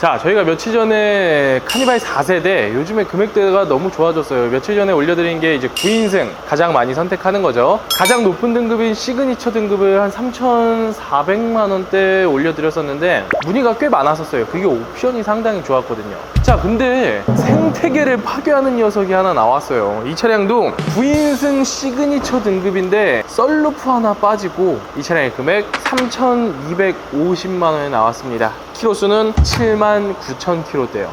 자, 저희가 며칠 전에 카니발 4세대 요즘에 금액대가 너무 좋아졌어요. 며칠 전에 올려드린 게 이제 9인승 가장 많이 선택하는 거죠. 가장 높은 등급인 시그니처 등급을 한 3,400만 원대 올려드렸었는데 문의가 꽤 많았었어요. 그게 옵션이 상당히 좋았거든요. 자, 근데 생태계를 파괴하는 녀석이 하나 나왔어요. 이 차량도 9인승 시그니처 등급인데 썰루프 하나 빠지고 이 차량의 금액 3,250만 원에 나왔습니다. 키로수는 7만 9천 킬로대요.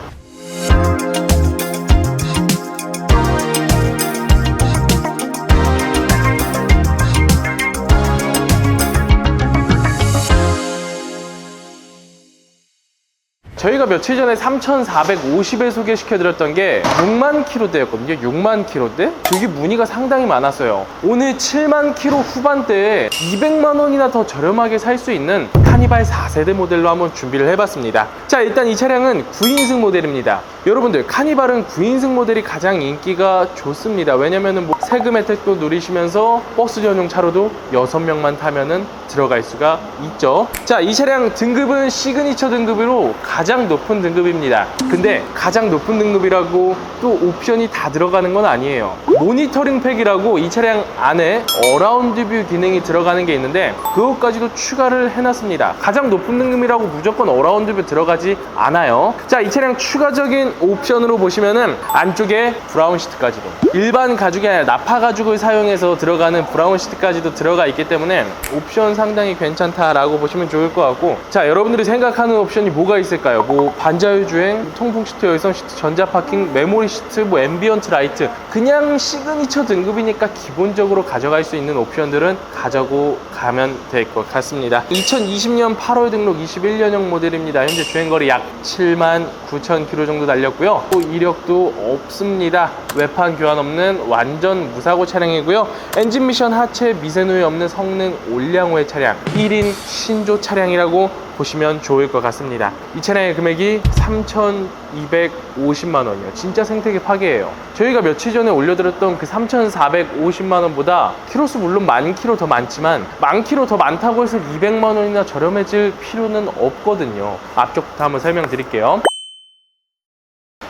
저희가 며칠 전에 3,450에 소개시켜드렸던 게 6만 킬로대였거든요. 6만 킬로대? 여기 문의가 상당히 많았어요. 오늘 7만 킬로 후반대에 200만 원이나 더 저렴하게 살 수 있는 카니발 4세대 모델로 한번 준비를 해봤습니다. 자, 일단 이 차량은 9인승 모델입니다. 여러분들, 카니발은 9인승 모델이 가장 인기가 좋습니다. 왜냐면은 뭐 세금 혜택도 누리시면서 버스 전용 차로도 6명만 타면은 들어갈 수가 있죠. 자, 이 차량 등급은 시그니처 등급으로 가장 높은 등급입니다. 근데 가장 높은 등급이라고 또 옵션이 다 들어가는 건 아니에요. 모니터링 팩이라고 이 차량 안에 어라운드 뷰 기능이 들어가는 게 있는데 그것까지도 추가를 해놨습니다. 가장 높은 등급이라고 무조건 어라운드 뷰 들어가지 않아요. 자, 이 차량 추가적인 옵션으로 보시면은 안쪽에 브라운 시트까지도 일반 가죽이 아니라 나파 가죽을 사용해서 들어가는 브라운 시트까지도 들어가 있기 때문에 옵션 상당히 괜찮다라고 보시면 좋을 것 같고 자 여러분들이 생각하는 옵션이 뭐가 있을까요? 뭐 반자율 주행, 통풍 시트, 열선 시트, 전자 파킹, 메모리 시트, 뭐 앰비언트 라이트 그냥 시그니처 등급이니까 기본적으로 가져갈 수 있는 옵션들은 가져고 가면 될 것 같습니다. 2020년 8월 등록 21년형 모델입니다. 현재 주행거리 약 7만 9천 킬로 정도 달렸고요. 또 이력도 없습니다. 외판 교환 없는 완전 무사고 차량이고요. 엔진 미션 하체 미세누이 없는 성능 올량호의 차량 1인 신조 차량이라고 보시면 좋을 것 같습니다. 이 차량의 금액이 3,250만 원이요. 진짜 생태계 파괴예요. 저희가 며칠 전에 올려드렸던 그 3,450만 원보다 키로수 물론 만 키로 더 많지만 만 키로 더 많다고 해서 200만 원이나 저렴해질 필요는 없거든요. 앞쪽부터 한번 설명드릴게요.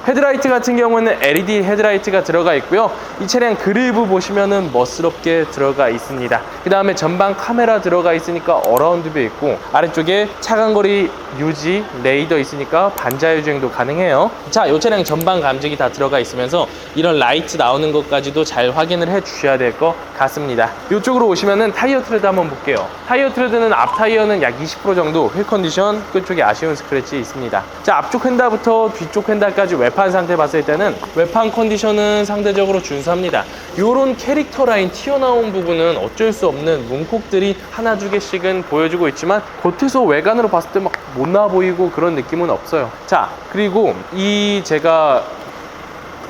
헤드라이트 같은 경우는 LED 헤드라이트가 들어가 있고요. 이 차량 그릴부 보시면은 멋스럽게 들어가 있습니다. 그 다음에 전방 카메라 들어가 있으니까 어라운드 뷰 있고 아래쪽에 차간거리 유지 레이더 있으니까 반자율 주행도 가능해요. 자, 이 차량 전방 감지기 다 들어가 있으면서 이런 라이트 나오는 것까지도 잘 확인을 해 주셔야 될 것 같습니다. 이쪽으로 오시면은 타이어 트레드 한번 볼게요. 타이어 트레드는 앞 타이어는 약 20% 정도 휠 컨디션 끝쪽에 아쉬운 스크래치 있습니다. 자, 앞쪽 휀다부터 뒤쪽 휀다까지 외판 상태 봤을 때는 외판 컨디션은 상대적으로 준수합니다. 요런 캐릭터 라인 튀어나온 부분은 어쩔 수 없는 문콕들이 하나 두 개씩은 보여주고 있지만 겉에서 외관으로 봤을 때 막 못 나 보이고 그런 느낌은 없어요. 자, 그리고 이 제가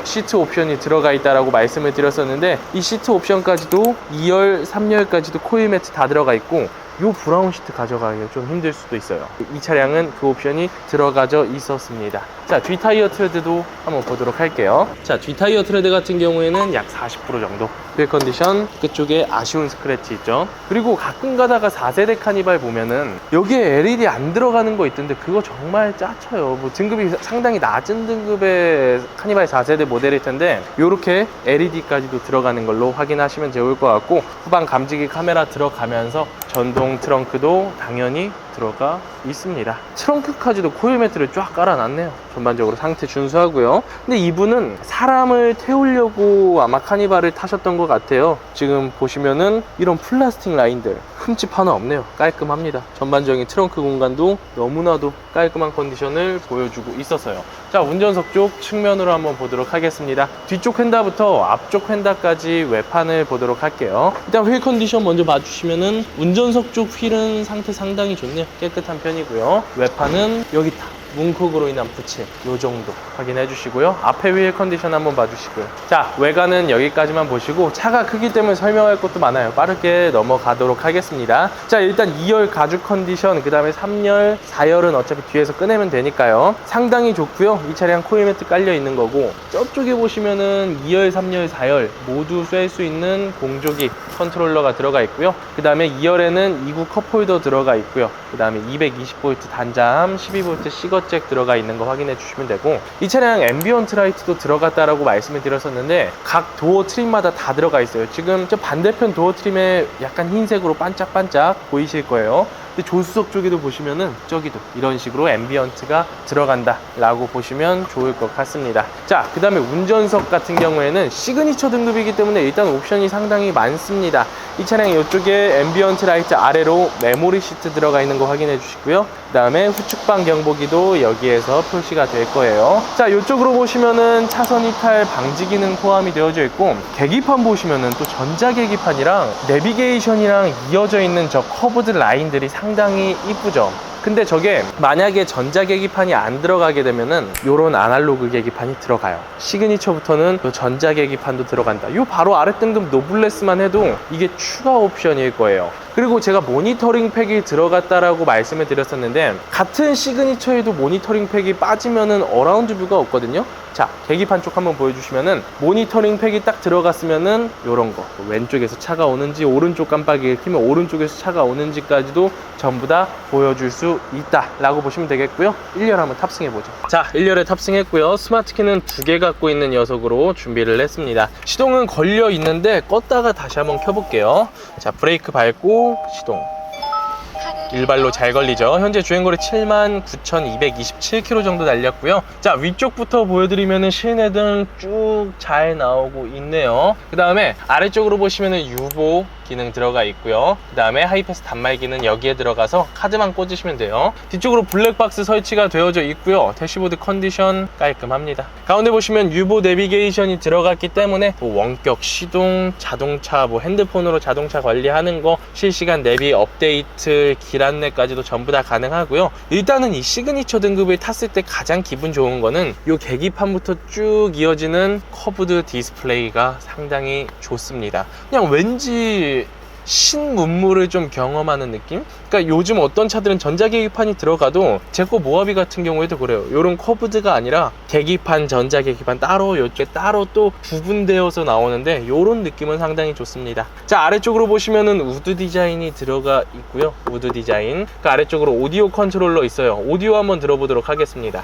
시트 옵션이 들어가 있다라고 말씀을 드렸었는데 이 시트 옵션까지도 2열, 3열까지도 코일 매트 다 들어가 있고 요 브라운 시트 가져가기가 좀 힘들 수도 있어요. 이 차량은 그 옵션이 들어가져 있었습니다. 자, 뒤 타이어 트레드도 한번 보도록 할게요. 자, 뒤 타이어 트레드 같은 경우에는 약 40% 정도. 휠 컨디션 끝쪽에 아쉬운 스크래치 있죠. 그리고 가끔 가다가 4세대 카니발 보면은 여기에 LED 안 들어가는 거 있던데 그거 정말 짜쳐요. 뭐 등급이 상당히 낮은 등급의 카니발 4세대 모델일 텐데 요렇게 LED까지도 들어가는 걸로 확인하시면 좋을 것 같고 후방 감지기 카메라 들어가면서 전동 트렁크도 당연히 들어가 있습니다. 트렁크까지도 코일 매트를 쫙 깔아놨네요. 전반적으로 상태 준수하고요. 근데 이분은 사람을 태우려고 아마 카니발을 타셨던 것 같아요. 지금 보시면은 이런 플라스틱 라인들 흠집 하나 없네요. 깔끔합니다. 전반적인 트렁크 공간도 너무나도 깔끔한 컨디션을 보여주고 있었어요. 자, 운전석 쪽 측면으로 한번 보도록 하겠습니다. 뒤쪽 휀다부터 앞쪽 휀다까지 외판을 보도록 할게요. 일단 휠 컨디션 먼저 봐주시면은 운전석 쪽 휠은 상태 상당히 좋네요. 깨끗한 편이고요. 외판은 여기 다 문콕으로 인한 부채 요 정도 확인해 주시고요. 앞에 휠 컨디션 한번 봐주시고요. 자 외관은 여기까지만 보시고 차가 크기 때문에 설명할 것도 많아요. 빠르게 넘어가도록 하겠습니다. 자 일단 2열 가죽 컨디션 그 다음에 3열 4열은 어차피 뒤에서 꺼내면 되니까요. 상당히 좋고요. 이 차량 코일 매트 깔려 있는 거고 저쪽에 보시면은 2열 3열 4열 모두 쐴 수 있는 공조기 컨트롤러가 들어가 있고요. 그 다음에 2열에는 2구 컵홀더 들어가 있고요. 그 다음에 220V 단자함 12V 시거 잭 들어가 있는 거 확인해 주시면 되고 이 차량 앰비언트 라이트도 들어갔다라고 말씀을 드렸었는데 각 도어 트림마다 다 들어가 있어요. 지금 저 반대편 도어 트림에 약간 흰색으로 반짝반짝 보이실 거예요. 조수석 쪽에도 보시면은 저기도 이런 식으로 앰비언트가 들어간다 라고 보시면 좋을 것 같습니다. 자 그 다음에 운전석 같은 경우에는 시그니처 등급이기 때문에 일단 옵션이 상당히 많습니다. 이 차량 이쪽에 앰비언트 라이트 아래로 메모리 시트 들어가 있는 거 확인해 주시고요. 그 다음에 후측방 경보기도 여기에서 표시가 될 거예요. 자 이쪽으로 보시면은 차선 이탈 방지 기능 포함이 되어져 있고 계기판 보시면은 또 전자 계기판이랑 내비게이션이랑 이어져 있는 저 커브드 라인들이 상당히 이쁘죠. 근데 저게 만약에 전자 계기판이 안 들어가게 되면은 요런 아날로그 계기판이 들어가요. 시그니처부터는 요 전자 계기판도 들어간다. 요 바로 아래 등급 노블레스만 해도 이게 추가 옵션일 거예요 그리고 제가 모니터링 팩이 들어갔다라고 말씀을 드렸었는데 같은 시그니처에도 모니터링 팩이 빠지면은 어라운드 뷰가 없거든요. 자 계기판 쪽 한번 보여주시면은 모니터링 팩이 딱 들어갔으면은 요런 거. 왼쪽에서 차가 오는지 오른쪽 깜빡이를 켜면 오른쪽에서 차가 오는지까지도 전부 다 보여줄 수 있다 라고 보시면 되겠고요. 1열 한번 탑승해 보죠. 자 1열에 탑승했고요. 스마트키는 두 개 갖고 있는 녀석으로 준비를 했습니다. 시동은 걸려 있는데 껐다가 다시 한번 켜볼게요. 자 브레이크 밟고 시동 일발로 잘 걸리죠. 현재 주행거리 79,227km 정도 달렸고요. 자, 위쪽부터 보여드리면은 실내 등 쭉 잘 나오고 있네요. 그 다음에 아래쪽으로 보시면은 유보 기능 들어가 있고요. 그 다음에 하이패스 단말기는 여기에 들어가서 카드만 꽂으시면 돼요. 뒤쪽으로 블랙박스 설치가 되어져 있고요. 대시보드 컨디션 깔끔합니다. 가운데 보시면 유보 내비게이션이 들어갔기 때문에 뭐 원격 시동, 자동차, 뭐 핸드폰으로 자동차 관리하는 거, 실시간 내비 업데이트, 길 안내까지도 전부 다 가능하고요. 일단은 이 시그니처 등급을 탔을 때 가장 기분 좋은 거는 이 계기판부터 쭉 이어지는 커브드 디스플레이가 상당히 좋습니다. 그냥 왠지 신문물을 좀 경험하는 느낌? 그러니까 요즘 어떤 차들은 전자계기판이 들어가도 제거 모하비 같은 경우에도 그래요. 요런 커브드가 아니라 계기판, 전자계기판 따로 요쪽에 따로 또 구분되어서 나오는데 요런 느낌은 상당히 좋습니다. 자 아래쪽으로 보시면은 우드 디자인이 들어가 있고요. 우드 디자인. 그 아래쪽으로 오디오 컨트롤러 있어요. 오디오 한번 들어보도록 하겠습니다.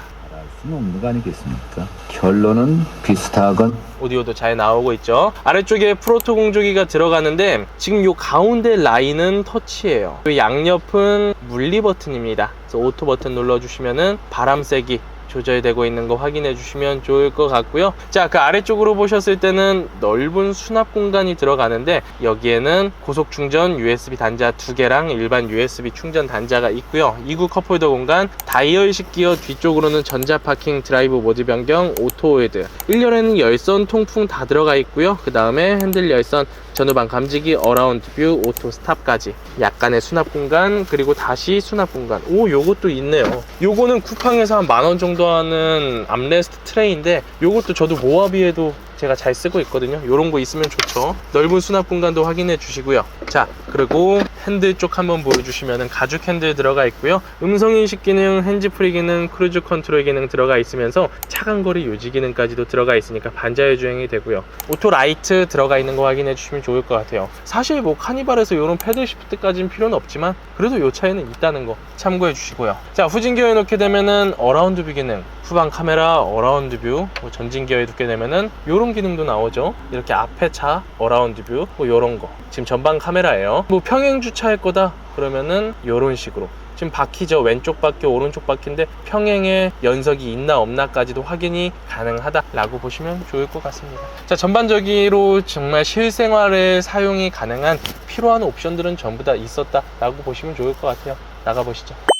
알 수는 없는 거 아니겠습니까? 결론은 비슷하건 오디오도 잘 나오고 있죠. 아래쪽에 프로토 공조기가 들어가는데 지금 요 가운데 라인은 터치예요. 요 양옆은 물리 버튼입니다. 그래서 오토 버튼 눌러주시면은 바람 세기 조절되고 있는 거 확인해 주시면 좋을 것 같고요. 자, 그 아래쪽으로 보셨을 때는 넓은 수납 공간이 들어가는데 여기에는 고속 충전 USB 단자 두 개랑 일반 USB 충전 단자가 있고요. 2구 컵홀더 공간, 다이얼식 기어 뒤쪽으로는 전자 파킹 드라이브 모드 변경, 오토 웨드. 1열에는 열선 통풍 다 들어가 있고요. 그 다음에 핸들 열선, 전후방 감지기, 어라운드 뷰, 오토 스탑까지 약간의 수납 공간 그리고 다시 수납 공간 오 요것도 있네요 요거는 쿠팡에서 한 만 원 정도 하는 암레스트 트레이인데 요것도 저도 모하비에도 제가 잘 쓰고 있거든요. 요런 거 있으면 좋죠. 넓은 수납 공간도 확인해 주시고요. 자 그리고 핸들 쪽 한번 보여주시면은 가죽 핸들 들어가 있고요. 음성인식 기능 핸즈프리 기능 크루즈 컨트롤 기능 들어가 있으면서 차간거리 유지 기능까지도 들어가 있으니까 반자율 주행이 되고요. 오토 라이트 들어가 있는 거 확인해 주시면 좋을 것 같아요. 사실 뭐 카니발에서 이런 패들 시프트까지는 필요는 없지만 그래도 이 차에는 있다는 거 참고해 주시고요. 자 후진 기어에 놓게 되면은 어라운드 뷰 기능 후방 카메라 어라운드 뷰뭐 전진 기어에 놓게 되면은 이런 기능도 나오죠. 이렇게 앞에 차 어라운드 뷰뭐 이런 거. 지금 전방 카메라예요. 뭐 평행 주차할 거다 그러면은 이런 식으로. 지금 바퀴죠. 왼쪽 바퀴 오른쪽 바퀴인데 평행에 연석이 있나 없나까지도 확인이 가능하다 라고 보시면 좋을 것 같습니다. 자 전반적으로 정말 실생활에 사용이 가능한 필요한 옵션들은 전부 다 있었다 라고 보시면 좋을 것 같아요. 나가보시죠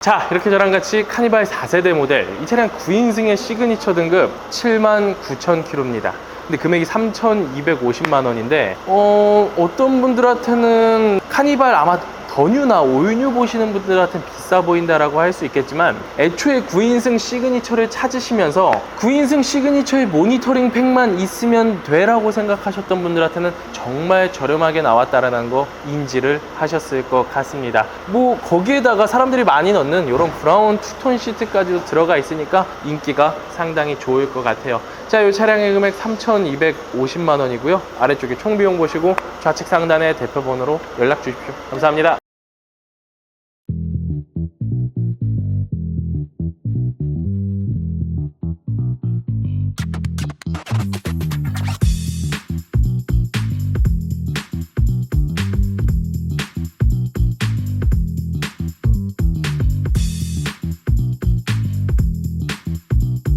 자 이렇게 저랑 같이 카니발 4세대 모델 이 차량 9인승의 시그니처 등급 79,000km입니다. 근데 금액이 3,250만 원인데 어, 어떤 분들한테는 카니발 아마 더뉴나 올뉴 보시는 분들한테는 비싸 보인다라고 할 수 있겠지만 애초에 9인승 시그니처를 찾으시면서 9인승 시그니처의 모니터링 팩만 있으면 되라고 생각하셨던 분들한테는 정말 저렴하게 나왔다라는 거 인지를 하셨을 것 같습니다. 뭐 거기에다가 사람들이 많이 넣는 이런 브라운 투톤 시트까지도 들어가 있으니까 인기가 상당히 좋을 것 같아요. 자, 이 차량의 금액 3,250만 원이고요. 아래쪽에 총 비용 보시고 좌측 상단의 대표 번호로 연락 주십시오. 감사합니다.